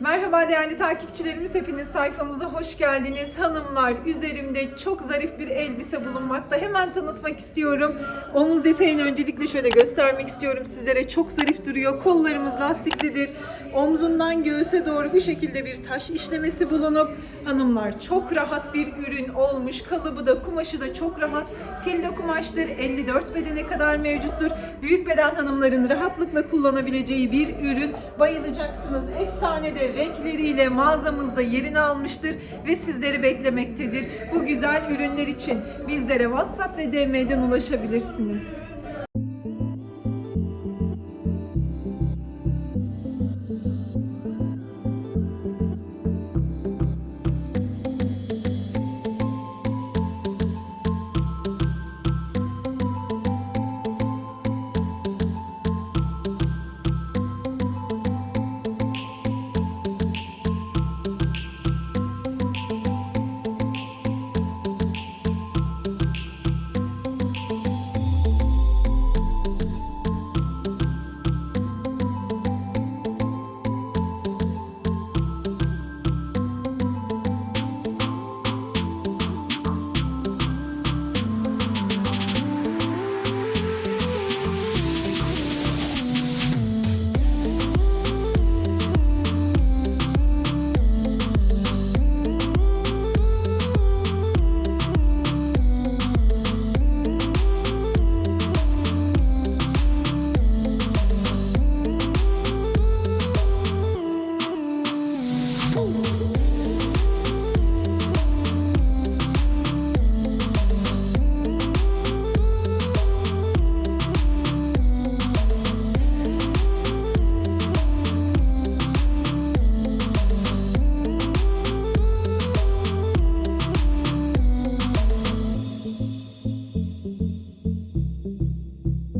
Merhaba değerli takipçilerimiz, hepiniz sayfamıza hoş geldiniz. Hanımlar, üzerimde çok zarif bir elbise bulunmakta. Hemen tanıtmak istiyorum. Omuz detayını öncelikle şöyle göstermek istiyorum sizlere. Çok zarif duruyor. Kollarımız lastiklidir. Omzundan göğüse doğru bu şekilde bir taş işlemesi bulunup hanımlar çok rahat bir ürün olmuş. Kalıbı da kumaşı da çok rahat. Tilde kumaştır. 54 bedene kadar mevcuttur. Büyük beden hanımların rahatlıkla kullanabileceği bir ürün. Bayılacaksınız. Efsane de renkleriyle mağazamızda yerini almıştır ve sizleri beklemektedir. Bu güzel ürünler için bizlere WhatsApp ve DM'den ulaşabilirsiniz. Ooh.